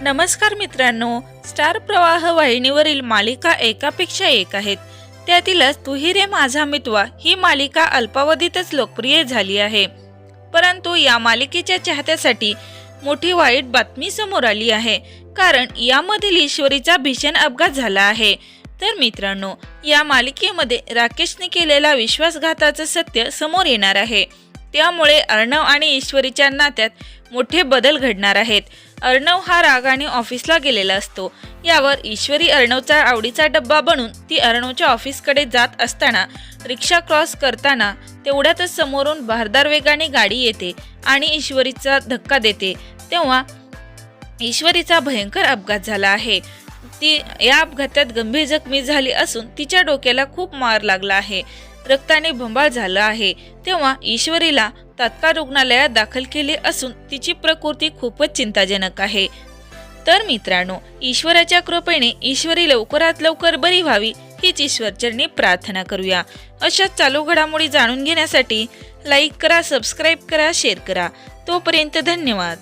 नमस्कार मित्रांनो स्टार प्रवाह वाहिनीवरील मालिका एकापेक्षा एक आहेत. त्यातीलच तुही रे माझा मितवा ही मालिका अल्पावधीतच लोकप्रिय झाली आहे. परंतु या मालिकेच्या चाहत्यासाठी मोठी वाईट बातमी समोर आली आहे. कारण यामधील ईश्वरीचा भीषण अपघात झाला आहे. तर मित्रांनो या मालिकेमध्ये राकेशने केलेला विश्वासघाताचं सत्य समोर येणार आहे. त्यामुळे अर्णव आणि ईश्वरीच्या नात्यात मोठे बदल घडणार आहेत. अर्णव हा रागाने ऑफिसला गेलेला असतो. यावर ईश्वरी अर्णवचा आवडीचा डब्बा बनून ती अर्णवच्या ऑफिसकडे जात असताना रिक्षा क्रॉस करताना तेवढ्यातच समोरून भारदार वेगाने गाडी येते आणि ईश्वरीचा धक्का देते. तेव्हा ईश्वरीचा भयंकर अपघात झाला आहे. ती या अपघातात गंभीर जखमी झाली असून तिच्या डोक्याला खूप मार लागला आहे. रक्ताने भंबाळ झाला आहे. तेव्हा ईश्वरीला तात्काळ रुग्णालयात दाखल केले असून तिची प्रकृती खूपच चिंताजनक आहे. तर मित्रांनो ईश्वराच्या कृपेने ईश्वरी लवकरात लवकर बरी व्हावी हीच ईश्वरचरणी प्रार्थना करूया. अशाच चालू घडामोडी जाणून घेण्यासाठी लाईक करा सबस्क्राईब करा शेअर करा. तोपर्यंत धन्यवाद.